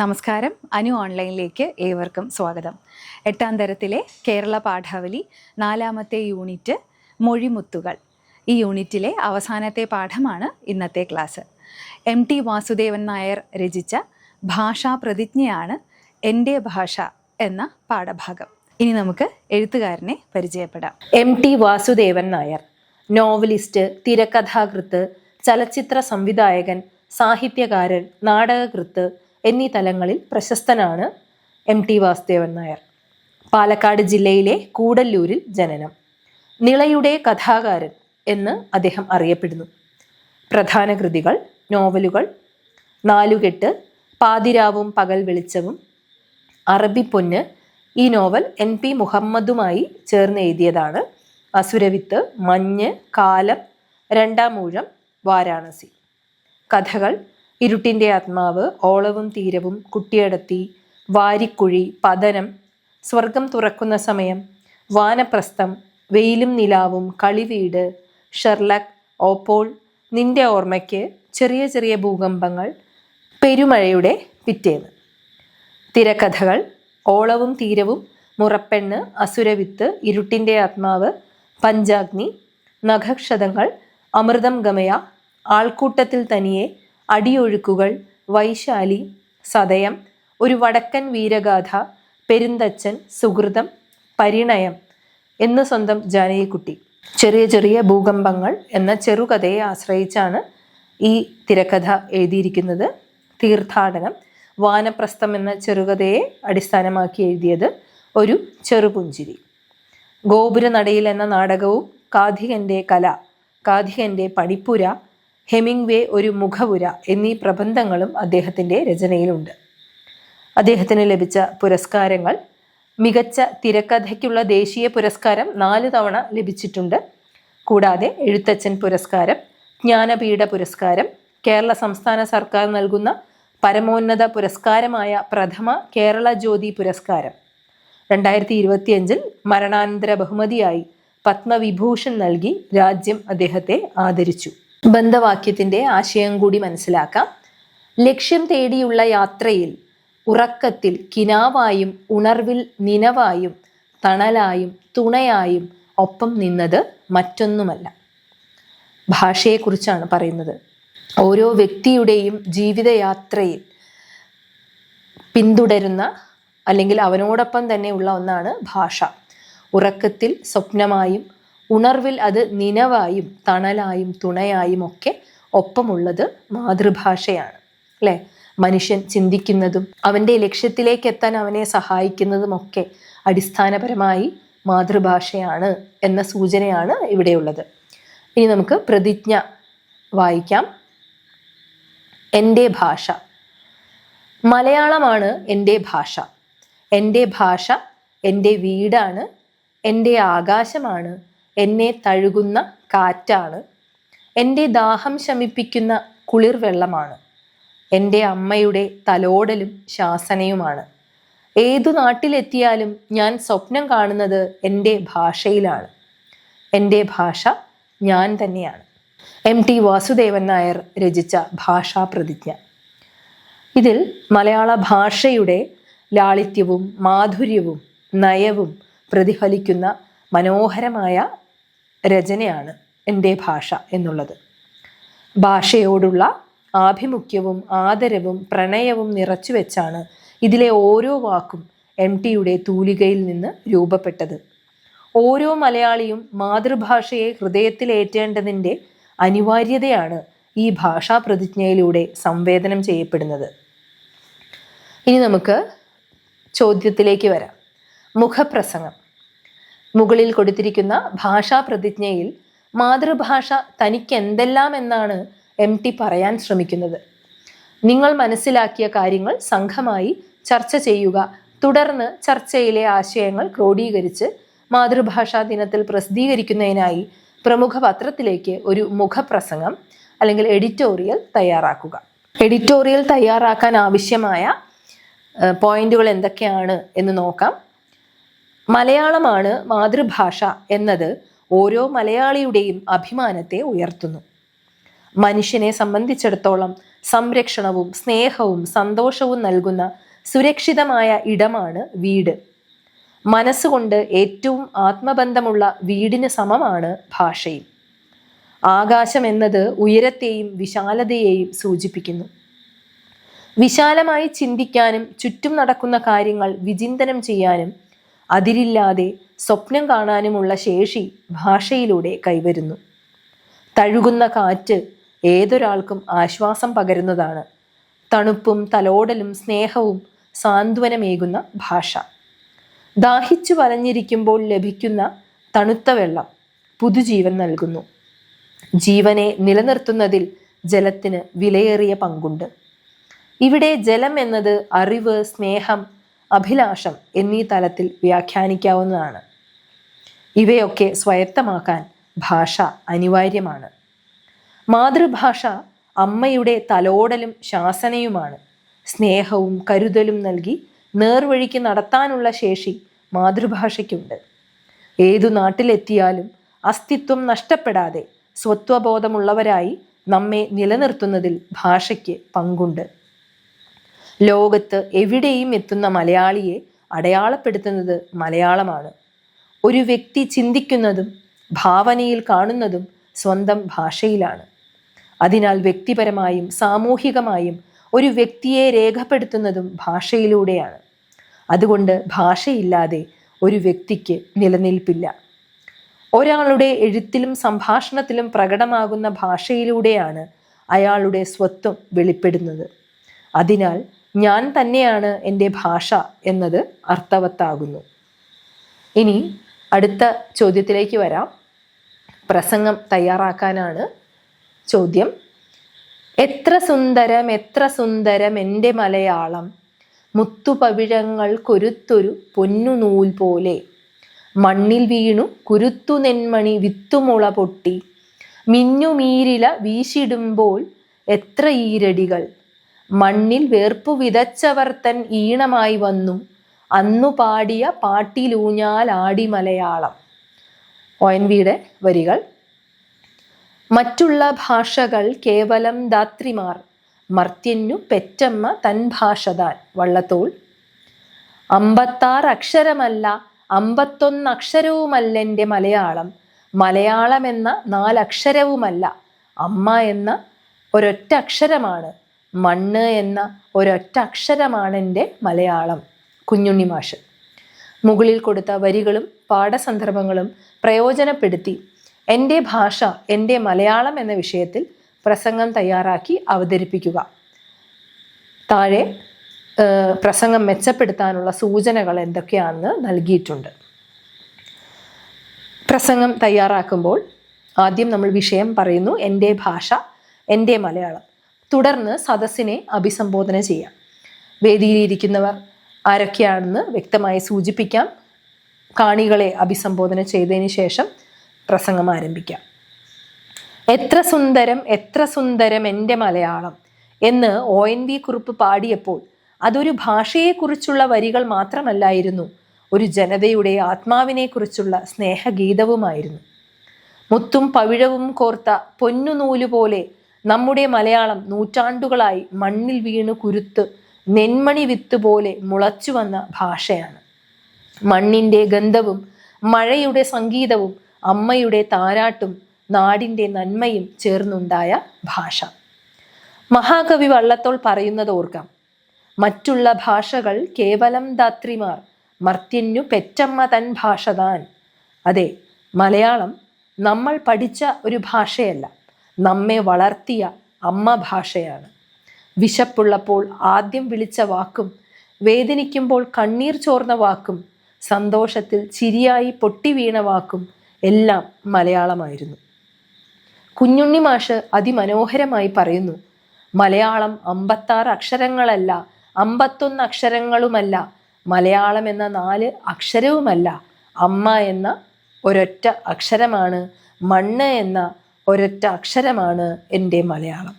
നമസ്കാരം. അനു ഓൺലൈനിലേക്ക് ഏവർക്കും സ്വാഗതം. എട്ടാം തരത്തിലെ കേരള പാഠാവലി നാലാമത്തെ യൂണിറ്റ് മൊഴിമുത്തുകൾ. ഈ യൂണിറ്റിലെ അവസാനത്തെ പാഠമാണ് ഇന്നത്തെ class. M T Vasudevan Nair രചിച്ച ഭാഷാ പ്രതിജ്ഞയാണ് എന്റെ ഭാഷ എന്ന പാഠഭാഗം. ഇനി നമുക്ക് എഴുത്തുകാരനെ പരിചയപ്പെടാം. M T Vasudevan Nair novelist തിരക്കഥാകൃത്ത് ചലച്ചിത്ര സംവിധായകൻ സാഹിത്യകാരൻ നാടകകൃത്ത് എന്നീ തലങ്ങളിൽ പ്രശസ്തനാണ് എം ടി വാസുദേവൻ നായർ. പാലക്കാട് ജില്ലയിലെ കൂടല്ലൂരിൽ ജനനം. നിളയുടെ കഥാകാരൻ എന്ന് അദ്ദേഹം അറിയപ്പെടുന്നു. പ്രധാന കൃതികൾ നോവലുകൾ നാലുകെട്ട് പാതിരാവും പകൽ വെളിച്ചവും അറബിപ്പൊന്ന് ഈ നോവൽ എൻ പി മുഹമ്മദുമായി ചേർന്ന് എഴുതിയതാണ്. അസുരവിത്ത് മഞ്ഞ് കാലം രണ്ടാം മൂഴം വാരാണസി. കഥകൾ ഇരുട്ടിന്റെ ആത്മാവ് ഓളവും തീരവും കുട്ടിയടത്തി വാരിക്കുഴി പതനം സ്വർഗം തുറക്കുന്ന സമയം വാനപ്രസ്ഥം വെയിലും നിലാവും കളിവീട് ഷെർലക് ഓപ്പോൾ നിന്റെ ഓർമ്മയ്ക്ക് ചെറിയ ചെറിയ ഭൂകമ്പങ്ങൾ പെരുമഴയുടെ പിറ്റേന്ന്. തിരക്കഥകൾ ഓളവും തീരവും മുറപ്പെണ്ണ് അസുരവിത്ത് ഇരുട്ടിന്റെ ആത്മാവ് പഞ്ചാഗ്നി നഖക്ഷതങ്ങൾ അമൃതം ഗമയ ആൾക്കൂട്ടത്തിൽ തനിയെ അടിയൊഴുക്കുകൾ വൈശാലി സതയം ഒരു വടക്കൻ വീരഗാഥ പെരുന്തച്ചൻ സുഹൃതം പരിണയം എന്ന സ്വന്തം ജാനകിക്കുട്ടി. ചെറിയ ചെറിയ ഭൂകമ്പങ്ങൾ എന്ന ചെറുകഥയെ ആശ്രയിച്ചാണ് ഈ തിരക്കഥ എഴുതിയിരിക്കുന്നത്. തീർത്ഥാടനം വാനപ്രസ്ഥം എന്ന ചെറുകഥയെ അടിസ്ഥാനമാക്കി എഴുതിയത് ഒരു ചെറുപുഞ്ചിരി. ഗോപുരനടയിൽ എന്ന നാടകവും കാധികന്റെ കല കാധികന്റെ പണിപ്പുര ഹെമിംഗ്വേ ഒരു മുഖപുര എന്നീ പ്രബന്ധങ്ങളും അദ്ദേഹത്തിന്റെ രചനയിലുണ്ട്. അദ്ദേഹത്തിന് ലഭിച്ച പുരസ്കാരങ്ങൾ മികച്ച തിരക്കഥയ്ക്കുള്ള ദേശീയ പുരസ്കാരം നാല് തവണ ലഭിച്ചിട്ടുണ്ട്. കൂടാതെ എഴുത്തച്ഛൻ പുരസ്കാരം ജ്ഞാനപീഠ പുരസ്കാരം കേരള സംസ്ഥാന സർക്കാർ നൽകുന്ന പരമോന്നത പുരസ്കാരമായ പ്രഥമ കേരള ജ്യോതി പുരസ്കാരം. രണ്ടായിരത്തി ഇരുപത്തിയഞ്ചിൽ മരണാനന്തര ബഹുമതിയായി പത്മവിഭൂഷൺ നൽകി രാജ്യം അദ്ദേഹത്തെ ആദരിച്ചു. ബന്ധവാക്യത്തിന്റെ ആശയം കൂടി മനസ്സിലാക്കാം. ലക്ഷ്യം തേടിയുള്ള യാത്രയിൽ ഉറക്കത്തിൽ കിനാവായും ഉണർവിൽ നിനവായും തണലായും തുണയായും ഒപ്പം നിന്നത് മറ്റൊന്നുമല്ല. ഭാഷയെക്കുറിച്ചാണ് പറയുന്നത്. ഓരോ വ്യക്തിയുടെയും ജീവിതയാത്രയിൽ പിന്തുടരുന്ന അല്ലെങ്കിൽ അവനോടൊപ്പം തന്നെ ഉള്ള ഒന്നാണ് ഭാഷ. ഉറക്കത്തിൽ സ്വപ്നമായും ഉണർവിൽ അത് നിനവായും തണലായും തുണയായും ഒക്കെ ഒപ്പമുള്ളത് മാതൃഭാഷയാണ്. അല്ലേ? മനുഷ്യൻ ചിന്തിക്കുന്നതും അവന്റെ ലക്ഷ്യത്തിലേക്ക് എത്താൻ അവനെ സഹായിക്കുന്നതും ഒക്കെ അടിസ്ഥാനപരമായി മാതൃഭാഷയാണ് എന്ന സൂചനയാണ് ഇവിടെയുള്ളത്. ഇനി നമുക്ക് പ്രതിജ്ഞ വായിക്കാം. എന്റെ ഭാഷ. മലയാളമാണ് എന്റെ ഭാഷ. എന്റെ ഭാഷ എന്റെ വീടാണ്. എന്റെ ആകാശമാണ്. എന്നെ തഴുകുന്ന കാറ്റാണ്. എന്റെ ദാഹം ശമിപ്പിക്കുന്ന കുളിർവെള്ളമാണ്. എന്റെ അമ്മയുടെ തലോടലും ശാസനയുമാണ്. ഏതു നാട്ടിലെത്തിയാലും ഞാൻ സ്വപ്നം കാണുന്നത് എന്റെ ഭാഷയിലാണ്. എന്റെ ഭാഷ ഞാൻ തന്നെയാണ്. എം ടി വാസുദേവൻ നായർ രചിച്ച ഭാഷാ പ്രതിജ്ഞ ഇതിൽ മലയാള ഭാഷയുടെ ലാളിത്യവും മാധുര്യവും നയവും പ്രതിഫലിക്കുന്ന മനോഹരമായ രചനയാണ് എന്റെ ഭാഷ എന്നുള്ളത്. ഭാഷയോടുള്ള ആഭിമുഖ്യവും ആദരവും പ്രണയവും നിറച്ചു വെച്ചാണ് ഇതിലെ ഓരോ വാക്കും എം ടിയുടെ തൂലികയിൽ നിന്ന് രൂപപ്പെട്ടത്. ഓരോ മലയാളിയും മാതൃഭാഷയെ ഹൃദയത്തിലേറ്റേണ്ടതിന്റെ അനിവാര്യതയാണ് ഈ ഭാഷാ പ്രതിജ്ഞയിലൂടെ സംവേദനം ചെയ്യപ്പെടുന്നത്. ഇനി നമുക്ക് ചോദ്യത്തിലേക്ക് വരാം. മുഖപ്രസംഗം. മുകളിൽ കൊടുത്തിരിക്കുന്ന ഭാഷാ പ്രതിജ്ഞയിൽ മാതൃഭാഷ തനിക്ക് എന്തെല്ലാം എന്നാണ് എം ടി പറയാൻ ശ്രമിക്കുന്നത്. നിങ്ങൾ മനസ്സിലാക്കിയ കാര്യങ്ങൾ സംഘമായി ചർച്ച ചെയ്യുക. തുടർന്ന് ചർച്ചയിലെ ആശയങ്ങൾ ക്രോഡീകരിച്ച് മാതൃഭാഷാ ദിനത്തിൽ പ്രസിദ്ധീകരിക്കുന്നതിനായി പ്രമുഖ പത്രത്തിലേക്ക് ഒരു മുഖപ്രസംഗം അല്ലെങ്കിൽ എഡിറ്റോറിയൽ തയ്യാറാക്കുക. എഡിറ്റോറിയൽ തയ്യാറാക്കാൻ ആവശ്യമായ പോയിന്റുകൾ എന്തൊക്കെയാണ് എന്ന് നോക്കാം. മലയാളമാണ് മാതൃഭാഷ എന്നത് ഓരോ മലയാളിയുടെയും അഭിമാനത്തെ ഉയർത്തുന്നു. മനുഷ്യനെ സംബന്ധിച്ചിടത്തോളം സംരക്ഷണവും സ്നേഹവും സന്തോഷവും നൽകുന്ന സുരക്ഷിതമായ ഇടമാണ് വീട്. മനസ്സുകൊണ്ട് ഏറ്റവും ആത്മബന്ധമുള്ള വീടിന് സമമാണ് ഭാഷയും. ആകാശം എന്നത് ഉയരത്തെയും വിശാലതയെയും സൂചിപ്പിക്കുന്നു. വിശാലമായി ചിന്തിക്കാനും ചുറ്റും നടക്കുന്ന കാര്യങ്ങൾ വിചിന്തനം ചെയ്യാനും അതിരില്ലാതെ സ്വപ്നം കാണാനുമുള്ള ശേഷി ഭാഷയിലൂടെ കൈവരുന്നു. തഴുകുന്ന കാറ്റ് ഏതൊരാൾക്കും ആശ്വാസം പകരുന്നതാണ്. തണുപ്പും തലോടലും സ്നേഹവും സാന്ത്വനമേകുന്ന ഭാഷ. ദാഹിച്ചു വലഞ്ഞിരിക്കുമ്പോൾ ലഭിക്കുന്ന തണുത്ത വെള്ളം പുതുജീവൻ നൽകുന്നു. ജീവനെ നിലനിർത്തുന്നതിൽ ജലത്തിന് വിലയേറിയ പങ്കുണ്ട്. ഇവിടെ ജലം എന്നത് അറിവ് സ്നേഹം അഭിലാഷം എന്നീ തലത്തിൽ വ്യാഖ്യാനിക്കാവുന്നതാണ്. ഇവയൊക്കെ സ്വയത്തമാക്കാൻ ഭാഷ അനിവാര്യമാണ്. മാതൃഭാഷ അമ്മയുടെ തലോടലും ശാസനയുമാണ്. സ്നേഹവും കരുതലും നൽകി നേർവഴിക്ക് നടത്താനുള്ള ശേഷി മാതൃഭാഷയ്ക്കുണ്ട്. ഏതു നാട്ടിലെത്തിയാലും അസ്തിത്വം നഷ്ടപ്പെടാതെ സ്വത്വബോധമുള്ളവരായി നമ്മെ നിലനിർത്തുന്നതിൽ ഭാഷയ്ക്ക് പങ്കുണ്ട്. ലോകത്ത് എവിടെയും എത്തുന്ന മലയാളിയെ അടയാളപ്പെടുത്തുന്നത് മലയാളമാണ്. ഒരു വ്യക്തി ചിന്തിക്കുന്നതും ഭാവനയിൽ കാണുന്നതും സ്വന്തം ഭാഷയിലാണ്. അതിനാൽ വ്യക്തിപരമായും സാമൂഹികമായും ഒരു വ്യക്തിയെ രേഖപ്പെടുത്തുന്നതും ഭാഷയിലൂടെയാണ്. അതുകൊണ്ട് ഭാഷയില്ലാതെ ഒരു വ്യക്തിക്ക് നിലനിൽപ്പില്ല. ഒരാളുടെ എഴുത്തിലും സംഭാഷണത്തിലും പ്രകടമാകുന്ന ഭാഷയിലൂടെയാണ് അയാളുടെ സ്വത്വം വെളിപ്പെടുന്നത്. അതിനാൽ ഞാൻ തന്നെയാണ് എന്റെ ഭാഷ എന്നത് അർത്ഥവത്താകുന്നു. ഇനി അടുത്ത ചോദ്യത്തിലേക്ക് വരാം. പ്രസംഗം തയ്യാറാക്കാനാണ് ചോദ്യം. എത്ര സുന്ദരം എത്ര സുന്ദരം എന്റെ മലയാളം. മുത്തുപവിഴങ്ങൾ കൊരുത്തൊരു പൊന്നുനൂൽ പോലെ. മണ്ണിൽ വീണു കുരുത്തു നെന്മണി വിത്തുമുള പൊട്ടി. മിന്നുമീരില വീശിടുമ്പോൾ എത്ര ഈരടികൾ. മണ്ണിൽ വേർപ്പു വിതച്ചവർ തൻ ഈണമായി വന്നു. അന്നു പാടിയ പാട്ടിലൂഞ്ഞാൽ ആടി മലയാളം. ഒ എൻ വിയുടെ വരികൾ. മറ്റുള്ള ഭാഷകൾ കേവലം ദാത്രിമാർ മർത്യന്നു പെറ്റമ്മ തൻ ഭാഷതാൻ. വള്ളത്തോൾ. അമ്പത്താറ് അക്ഷരമല്ല അമ്പത്തൊന്ന് അക്ഷരവുമല്ല എന്റെ മലയാളം. മലയാളം എന്ന നാലക്ഷരവുമല്ല അമ്മ എന്ന ഒരൊറ്റ അക്ഷരമാണ്. മണ്ണ് എന്ന ഒരൊറ്റ അക്ഷരമാണ് എന്റെ മലയാളം കുഞ്ഞുണ്ണി മാഷ്. മുകളിൽ കൊടുത്ത വരികളും പാഠസന്ദർഭങ്ങളും പ്രയോജനപ്പെടുത്തി എന്റെ ഭാഷ എന്റെ മലയാളം എന്ന വിഷയത്തിൽ പ്രസംഗം തയ്യാറാക്കി അവതരിപ്പിക്കുക. താഴെ പ്രസംഗം മെച്ചപ്പെടുത്താനുള്ള സൂചനകൾ എന്തൊക്കെയാണെന്ന് നൽകിയിട്ടുണ്ട്. പ്രസംഗം തയ്യാറാക്കുമ്പോൾ ആദ്യം നമ്മൾ വിഷയം പറയുന്നു എന്റെ ഭാഷ എന്റെ മലയാളം. തുടർന്ന് സദസ്സിനെ അഭിസംബോധന ചെയ്യാം. വേദിയിലിരിക്കുന്നവർ ആരൊക്കെയാണെന്ന് വ്യക്തമായി സൂചിപ്പിക്കാം. കാണികളെ അഭിസംബോധന ചെയ്തതിന് ശേഷം പ്രസംഗം ആരംഭിക്കാം. എത്ര സുന്ദരം എത്ര സുന്ദരം എന്റെ മലയാളം എന്ന് ഒ എൻ വി കുറിപ്പ് പാടിയപ്പോൾ അതൊരു ഭാഷയെക്കുറിച്ചുള്ള വരികൾ മാത്രമല്ലായിരുന്നു ഒരു ജനതയുടെ ആത്മാവിനെക്കുറിച്ചുള്ള സ്നേഹഗീതവുമായിരുന്നു. മുത്തും പവിഴവും കോർത്ത പൊന്നുനൂൽ പോലെ നമ്മുടെ മലയാളം നൂറ്റാണ്ടുകളായി മണ്ണിൽ വീണ് കുരുത്ത് നെന്മണി വിത്ത് പോലെ മുളച്ചു വന്ന ഭാഷയാണ്. മണ്ണിന്റെ ഗന്ധവും മഴയുടെ സംഗീതവും അമ്മയുടെ താരാട്ടും നാടിന്റെ നന്മയും ചേർന്നുണ്ടായ ഭാഷ. മഹാകവി വള്ളത്തോൾ പറയുന്നത് ഓർക്കാം. മറ്റുള്ള ഭാഷകൾ കേവലം ദാത്രിമാർ മർത്യന്നു പെറ്റമ്മ തൻ ഭാഷ താൻ. അതെ മലയാളം നമ്മൾ പഠിച്ച ഒരു ഭാഷയല്ല. നമ്മെ വളർത്തിയ അമ്മ ഭാഷയാണ്. വിശപ്പുള്ളപ്പോൾ ആദ്യം വിളിച്ച വാക്കും വേദനിക്കുമ്പോൾ കണ്ണീർ ചോർന്ന വാക്കും സന്തോഷത്തിൽ ചിരിയായി പൊട്ടി വീണ വാക്കും എല്ലാം മലയാളമായിരുന്നു. കുഞ്ഞുണ്ണി മാഷ് അതിമനോഹരമായി പറയുന്നു മലയാളം അമ്പത്താറ് അക്ഷരങ്ങളല്ല അമ്പത്തൊന്ന് അക്ഷരങ്ങളുമല്ല മലയാളം എന്ന നാല് അക്ഷരവുമല്ല അമ്മ എന്ന ഒരൊറ്റ അക്ഷരമാണ് മണ്ണ് എന്ന ഒരൊറ്റ അക്ഷരമാണ് എന്റെ മലയാളം.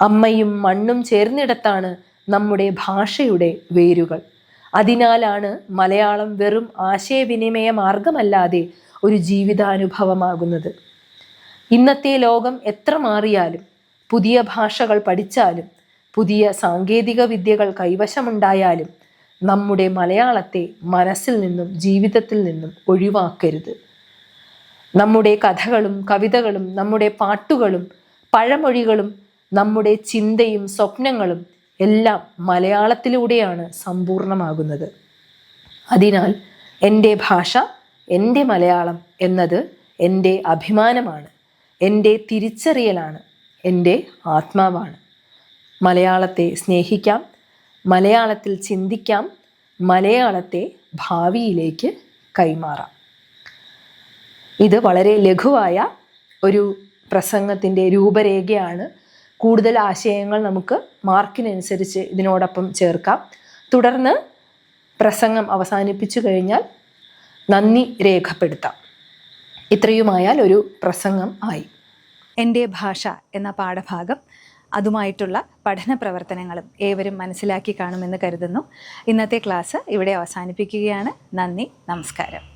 അമ്മയും മണ്ണും ചേർന്നിടത്താണ് നമ്മുടെ ഭാഷയുടെ വേരുകൾ. അതിനാലാണ് മലയാളം വെറും ആശയവിനിമയ മാർഗമല്ലാതെ ഒരു ജീവിതാനുഭവമാകുന്നത്. ഇന്നത്തെ ലോകം എത്ര മാറിയാലും പുതിയ ഭാഷകൾ പഠിച്ചാലും പുതിയ സാങ്കേതിക വിദ്യകൾ കൈവശമുണ്ടായാലും നമ്മുടെ മലയാളത്തെ മനസ്സിൽ നിന്നും ജീവിതത്തിൽ നിന്നും ഒഴിവാക്കരുത്. നമ്മുടെ കഥകളും കവിതകളും നമ്മുടെ പാട്ടുകളും പഴമൊഴികളും നമ്മുടെ ചിന്തയും സ്വപ്നങ്ങളും എല്ലാം മലയാളത്തിലൂടെയാണ് സമ്പൂർണമാകുന്നത്. അതിനാൽ എന്റെ ഭാഷ എന്റെ മലയാളം എന്നത് എന്റെ അഭിമാനമാണ് എന്റെ തിരിച്ചറിയലാണ് എന്റെ ആത്മാവാണ്. മലയാളത്തെ സ്നേഹിക്കാം മലയാളത്തിൽ ചിന്തിക്കാം മലയാളത്തെ ഭാവിയിലേക്ക് കൈമാറാം. ഇത് വളരെ ലഘുവായ ഒരു പ്രസംഗത്തിന്റെ രൂപരേഖയാണ്. കൂടുതൽ ആശയങ്ങൾ നമുക്ക് മാർക്കിനനുസരിച്ച് ഇതിനോടൊപ്പം ചേർക്കാം. തുടർന്ന് പ്രസംഗം അവസാനിപ്പിച്ചു കഴിഞ്ഞാൽ നന്ദി രേഖപ്പെടുത്താം. ഇത്രയുമായാൽ ഒരു പ്രസംഗം ആയി. എന്റെ ഭാഷ എന്ന പാഠഭാഗം അതുമായിട്ടുള്ള പഠന പ്രവർത്തനങ്ങളും ഏവരും മനസ്സിലാക്കി കാണുമെന്ന് കരുതുന്നു. ഇന്നത്തെ ക്ലാസ് ഇവിടെ അവസാനിപ്പിക്കുകയാണ്. നന്ദി നമസ്കാരം.